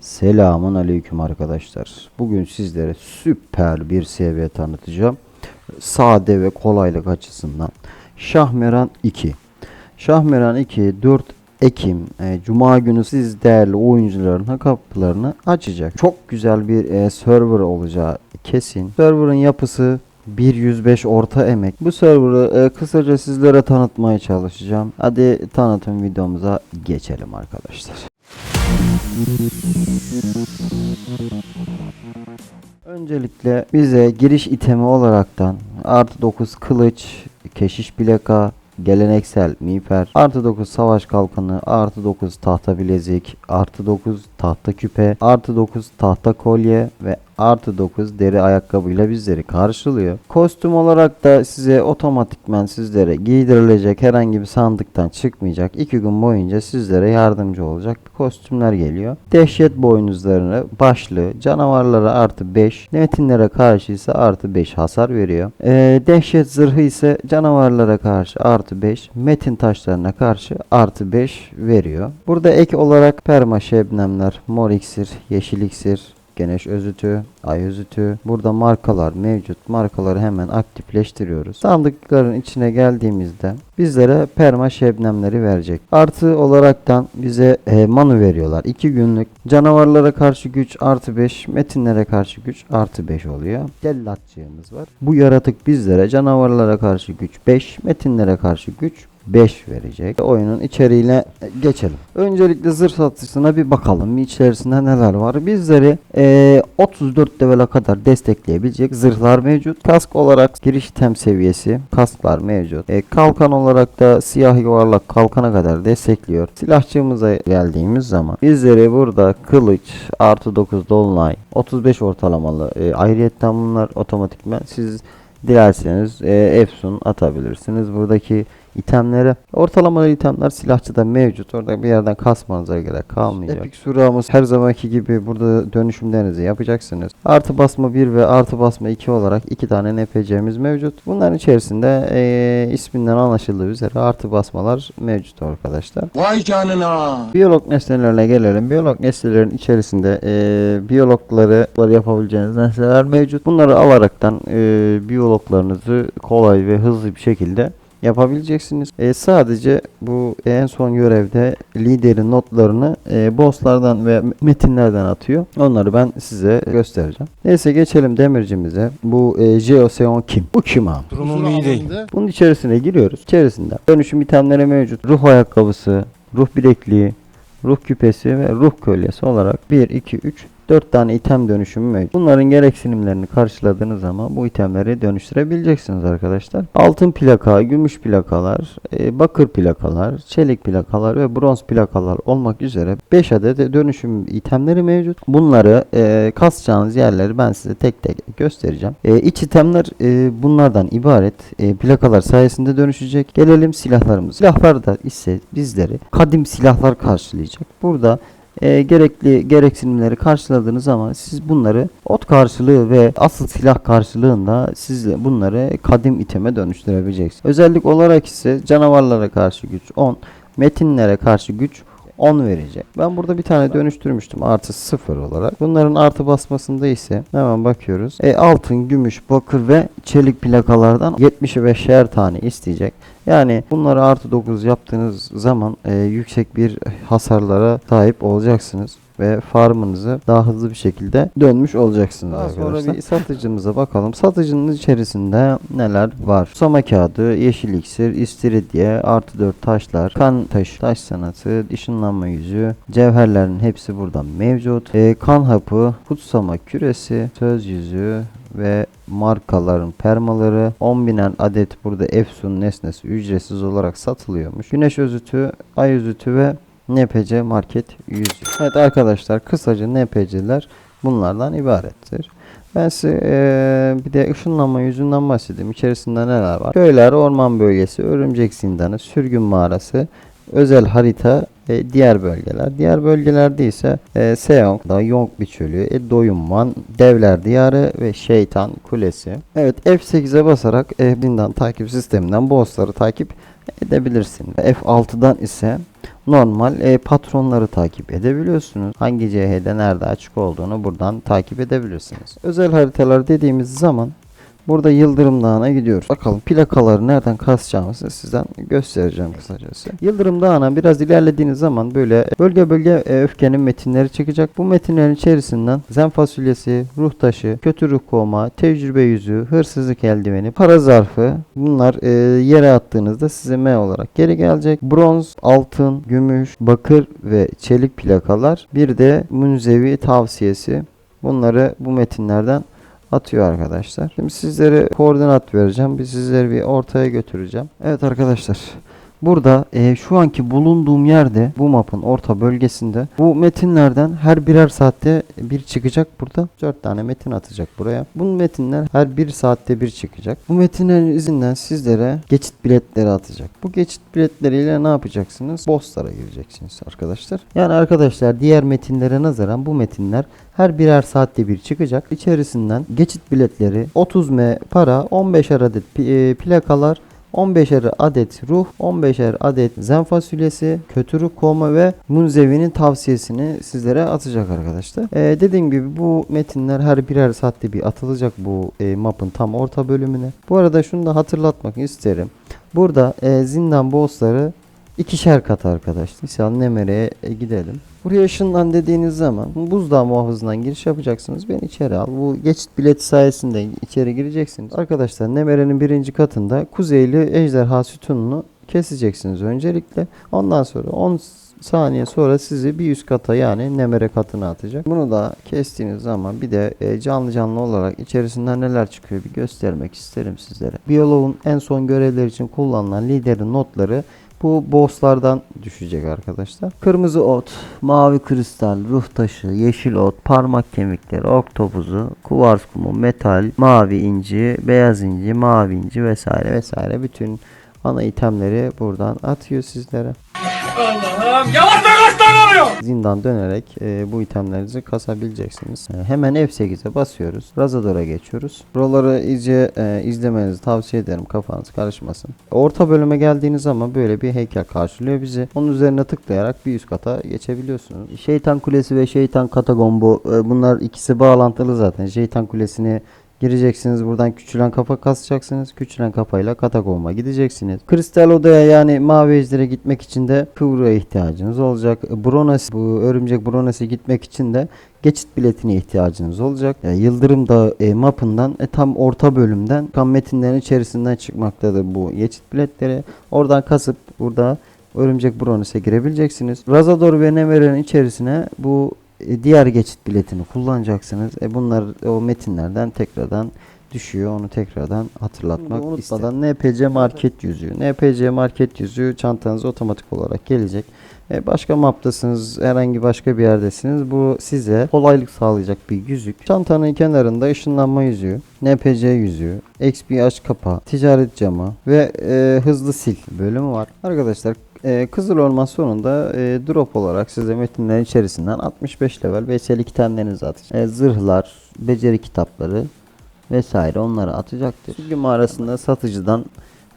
Selamun aleyküm arkadaşlar. Bugün sizlere süper bir seviye tanıtacağım. Sade ve kolaylık açısından. Şahmeran 2. Şahmeran 2 4 Ekim e, Cuma günü siz değerli oyuncuların kapılarını açacak. Çok güzel bir e, server olacağı kesin. Server'ın yapısı 105 orta emek. Bu server'ı e, kısaca sizlere tanıtmaya çalışacağım. Hadi tanıtım videomuza geçelim arkadaşlar. Öncelikle bize giriş itemi olaraktan artı 9 kılıç, keşiş plaka, geleneksel miğfer, artı 9 savaş kalkanı, artı 9 tahta bilezik, artı 9 tahta küpe, artı 9 tahta kolye ve artı 9 deri ayakkabıyla bizleri karşılıyor. Kostüm olarak da size otomatikmen sizlere giydirilecek herhangi bir sandıktan çıkmayacak. 2 gün boyunca sizlere yardımcı olacak bir kostümler geliyor. Dehşet boynuzlarını, başlı, canavarlara artı 5, metinlere karşı ise artı 5 hasar veriyor. Ee, dehşet zırhı ise canavarlara karşı artı 5, metin taşlarına karşı artı 5 veriyor. Burada ek olarak perma şebnemler, mor iksir, yeşil iksir, Güneş özütü, ay özütü. Burada markalar mevcut. Markaları hemen aktifleştiriyoruz. Sandıkların içine geldiğimizde bizlere perma şebnemleri verecek. Artı olaraktan bize e, manu veriyorlar. 2 günlük canavarlara karşı güç artı 5, metinlere karşı güç artı 5 oluyor. Cellatçığımız var. Bu yaratık bizlere canavarlara karşı güç 5, metinlere karşı güç 5 verecek. Oyunun içeriğine geçelim. Öncelikle zırh satışına bir bakalım. İçerisinde neler var? Bizleri eee, 34 level'a kadar destekleyebilecek zırhlar mevcut. Kask olarak giriş item seviyesi kasklar mevcut. E, kalkan olarak da siyah yuvarlak kalkana kadar destekliyor. Silahçığımıza geldiğimiz zaman bizleri burada kılıç artı 9 dolunay 35 ortalamalı e, ayrıyetten bunlar otomatikmen siz dilerseniz e, Efsun atabilirsiniz. Buradaki itemleri ortalamalı itemler silahçıda mevcut. Orada bir yerden kasmanıza gerek kalmayacak. Epic suramız her zamanki gibi burada dönüşümlerinizi yapacaksınız. Artı basma 1 ve artı basma 2 olarak iki tane NPC'miz mevcut. Bunların içerisinde e, isminden anlaşıldığı üzere artı basmalar mevcut arkadaşlar. Vay canına. Biyolog nesnelerine gelelim. Biyolog nesnelerin içerisinde e, biyologları yapabileceğiniz nesneler mevcut. Bunları alaraktan e, biyologlarınızı kolay ve hızlı bir şekilde yapabileceksiniz. E, sadece bu en son görevde liderin notlarını e, bosslardan ve metinlerden atıyor. Onları ben size göstereceğim. Neyse geçelim demircimize. Bu e, Geoseon kim? Bu kim abi? Durumum iyi değil. Bunun içerisine giriyoruz. İçerisinde dönüşüm itemleri mevcut. Ruh ayakkabısı, ruh bilekliği, ruh küpesi ve ruh kolyesi olarak 1, 2, 3, 4 tane item dönüşümü mevcut. Bunların gereksinimlerini karşıladığınız zaman bu itemleri dönüştürebileceksiniz arkadaşlar. Altın plaka, gümüş plakalar, e, bakır plakalar, çelik plakalar ve bronz plakalar olmak üzere 5 adet de dönüşüm itemleri mevcut. Bunları e, kasacağınız yerleri ben size tek tek göstereceğim. E, iç itemler e, bunlardan ibaret. E, plakalar sayesinde dönüşecek. Gelelim silahlarımız. Silahlar da ise bizleri kadim silahlar karşılayacak. Burada e, gerekli gereksinimleri karşıladığınız zaman siz bunları ot karşılığı ve asıl silah karşılığında siz bunları kadim iteme dönüştürebileceksiniz. Özellik olarak ise canavarlara karşı güç 10, metinlere karşı güç 10 verecek. Ben burada bir tane dönüştürmüştüm artı 0 olarak. Bunların artı basmasında ise hemen bakıyoruz. E, altın, gümüş, bakır ve çelik plakalardan 75'er tane isteyecek. Yani bunları artı 9 yaptığınız zaman e, yüksek bir hasarlara sahip olacaksınız ve farmınızı daha hızlı bir şekilde dönmüş olacaksınız Daha sonra bir satıcımıza bakalım. Satıcının içerisinde neler var? Soma kağıdı, yeşil iksir, istiridye, artı 4 taşlar, kan taşı, taş sanatı, ışınlanma yüzü, cevherlerin hepsi burada mevcut. E, kan hapı, kutsama küresi, söz yüzü, ve markaların permaları 10 binen adet burada Efsun nesnesi ücretsiz olarak satılıyormuş. Güneş özütü, ay özütü ve NPC market yüzü. Evet arkadaşlar kısaca NPC'ler bunlardan ibarettir. Ben size eee, bir de ışınlanma yüzünden bahsedeyim. İçerisinde neler var? Köyler, orman bölgesi, örümcek zindanı, sürgün mağarası, özel harita ve diğer bölgeler. Diğer bölgelerde ise e, Seong, da Yongbi Çölü, e, Doyunman, Devler Diyarı ve Şeytan Kulesi. Evet F8'e basarak F1000'den takip sisteminden bossları takip edebilirsiniz. F6'dan ise normal e, patronları takip edebiliyorsunuz. Hangi CH'de nerede açık olduğunu buradan takip edebilirsiniz. Özel haritalar dediğimiz zaman Burada Yıldırım Dağı'na gidiyoruz. Bakalım plakaları nereden kasacağımızı sizden göstereceğim kısacası. Yıldırım Dağı'na biraz ilerlediğiniz zaman böyle bölge bölge e, öfkenin metinleri çıkacak. Bu metinlerin içerisinden zen fasulyesi, ruh taşı, kötü ruh kovma, tecrübe yüzüğü, hırsızlık eldiveni, para zarfı bunlar e, yere attığınızda size M olarak geri gelecek. Bronz, altın, gümüş, bakır ve çelik plakalar. Bir de münzevi tavsiyesi. Bunları bu metinlerden atıyor arkadaşlar. Şimdi sizlere koordinat vereceğim. Bir sizleri bir ortaya götüreceğim. Evet arkadaşlar. Burada e, şu anki bulunduğum yerde bu mapın orta bölgesinde bu metinlerden her birer saatte bir çıkacak burada. 4 tane metin atacak buraya. Bu metinler her bir saatte bir çıkacak. Bu metinlerin izinden sizlere geçit biletleri atacak. Bu geçit biletleriyle ne yapacaksınız? Bosslara gireceksiniz arkadaşlar. Yani arkadaşlar diğer metinlere nazaran bu metinler her birer saatte bir çıkacak. İçerisinden geçit biletleri 30M para 15'er adet e, plakalar 15'er adet ruh, 15'er adet zen fasulyesi, kötü ruh kovma ve munzevinin tavsiyesini sizlere atacak arkadaşlar. Ee, dediğim gibi bu metinler her birer saatte bir atılacak bu e, map'ın tam orta bölümüne. Bu arada şunu da hatırlatmak isterim. Burada e, zindan bossları ikişer kat arkadaşlar. Misal Nemere'ye e, gidelim. Buraya ışından dediğiniz zaman buzdağı muhafızından giriş yapacaksınız. Beni içeri al. Bu geçit bileti sayesinde içeri gireceksiniz. Arkadaşlar Nemere'nin birinci katında kuzeyli ejderha sütununu keseceksiniz öncelikle. Ondan sonra 10 saniye sonra sizi bir üst kata yani Nemere katına atacak. Bunu da kestiğiniz zaman bir de e, canlı canlı olarak içerisinden neler çıkıyor bir göstermek isterim sizlere. Biyoloğun en son görevler için kullanılan liderin notları bu bosslardan düşecek arkadaşlar. Kırmızı ot, mavi kristal, ruh taşı, yeşil ot, parmak kemikleri, oktopuzu, kuvars kumu, metal, mavi inci, beyaz inci, mavi inci vesaire vesaire bütün ana itemleri buradan atıyor sizlere. Allah'ım yavaş tane oluyor? Zindan dönerek e, bu itemlerinizi kasabileceksiniz. E, hemen F8'e basıyoruz. Razador'a geçiyoruz. Buraları iyice e, izlemenizi tavsiye ederim. Kafanız karışmasın. Orta bölüme geldiğiniz zaman böyle bir heykel karşılıyor bizi. Onun üzerine tıklayarak bir üst kata geçebiliyorsunuz. Şeytan Kulesi ve Şeytan Katakombu e, bunlar ikisi bağlantılı zaten. Şeytan Kulesi'ni Gireceksiniz buradan küçülen kafa kasacaksınız. Küçülen kafayla katakomba gideceksiniz. Kristal odaya yani mavi ejdere gitmek için de kıvrığa ihtiyacınız olacak. Bronas bu örümcek Bronas'a gitmek için de geçit biletine ihtiyacınız olacak. Yani Yıldırım Dağı e, mapından e, tam orta bölümden kan metinlerin içerisinden çıkmaktadır bu geçit biletleri. Oradan kasıp burada Örümcek Bronas'a girebileceksiniz. Razador ve Nemere'nin içerisine bu e, diğer geçit biletini kullanacaksınız. E bunlar o metinlerden tekrardan düşüyor. Onu tekrardan hatırlatmak unutmadan NPC market yüzüğü. NPC market yüzüğü çantanıza otomatik olarak gelecek. E başka maptasınız, herhangi başka bir yerdesiniz. Bu size kolaylık sağlayacak bir yüzük. Çantanın kenarında ışınlanma yüzüğü, NPC yüzüğü, XP aç kapa, ticaret camı ve e, hızlı sil bölümü var. Arkadaşlar e, Kızıl Orman sonunda e, drop olarak size metinlerin içerisinden 65 level BSL itemlerinizi atacak. E, zırhlar, beceri kitapları vesaire onları atacaktır. Sürgün mağarasında satıcıdan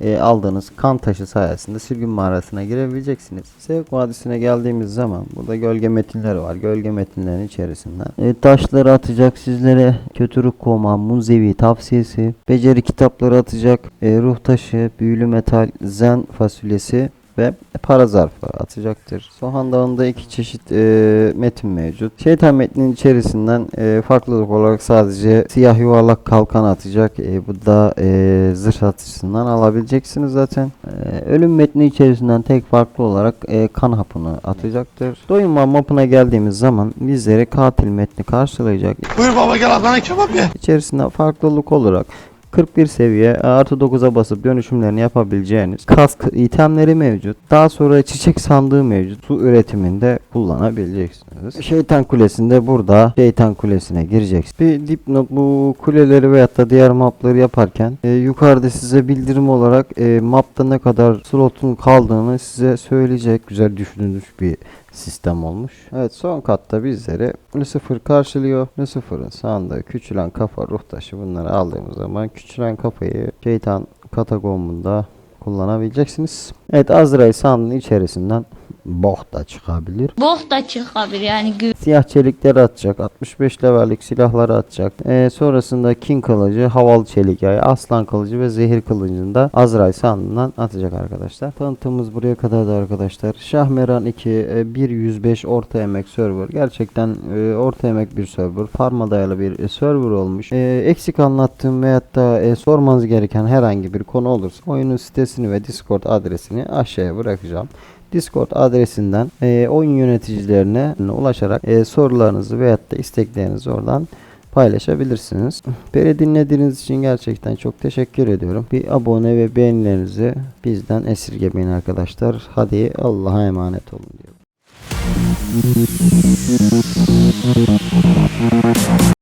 e, aldığınız kan taşı sayesinde sürgün mağarasına girebileceksiniz. Sevk Vadisi'ne geldiğimiz zaman burada gölge metinleri var. Gölge metinlerin içerisinden. E, taşları atacak sizlere kötü ruh koma, munzevi tavsiyesi, beceri kitapları atacak, e, ruh taşı, büyülü metal, zen fasulyesi ve para zarfı atacaktır. Sohan Dağı'nda iki çeşit e, metin mevcut. Şeytan metninin içerisinden e, farklılık olarak sadece siyah yuvarlak kalkan atacak. E, bu da e, zırh atışından alabileceksiniz zaten. E, ölüm metni içerisinden tek farklı olarak e, kan hapını atacaktır. Doyunma mapına geldiğimiz zaman bizlere katil metni karşılayacak. Buyur baba gel Adana kebap ye. İçerisinde farklılık olarak 41 seviye artı 9'a basıp dönüşümlerini yapabileceğiniz kask itemleri mevcut. Daha sonra çiçek sandığı mevcut. Su üretiminde kullanabileceksiniz. Şeytan Kulesi'nde burada Şeytan Kulesi'ne gireceksiniz. Bir dipnot bu kuleleri veyahut da diğer mapları yaparken e, yukarıda size bildirim olarak e, mapta ne kadar slotun kaldığını size söyleyecek. Güzel düşünülmüş bir sistem olmuş. Evet son katta bizleri Lucifer karşılıyor. Lucifer'ın sağında küçülen kafa ruh bunları aldığımız zaman küçülen kafayı şeytan katakombunda kullanabileceksiniz. Evet Azrail sandığın içerisinden bok da çıkabilir. Bok da çıkabilir yani Siyah çelikleri atacak. 65 levellik silahları atacak. Ee, sonrasında King kılıcı, havalı çelik yay, aslan kılıcı ve zehir kılıcını da Azrail sandığından atacak arkadaşlar. Tanıtımımız buraya kadardı arkadaşlar. Şahmeran 2 e, 1.105 orta emek server. Gerçekten e, orta emek bir server. Farma dayalı bir e, server olmuş. E, eksik anlattığım veyahut da e, sormanız gereken herhangi bir konu olursa oyunun sitesini ve Discord adresini aşağıya bırakacağım. Discord adresinden e, oyun yöneticilerine ulaşarak e, sorularınızı veyahut da isteklerinizi oradan paylaşabilirsiniz. Beni dinlediğiniz için gerçekten çok teşekkür ediyorum. Bir abone ve beğenilerinizi bizden esirgemeyin arkadaşlar. Hadi Allah'a emanet olun diyorum.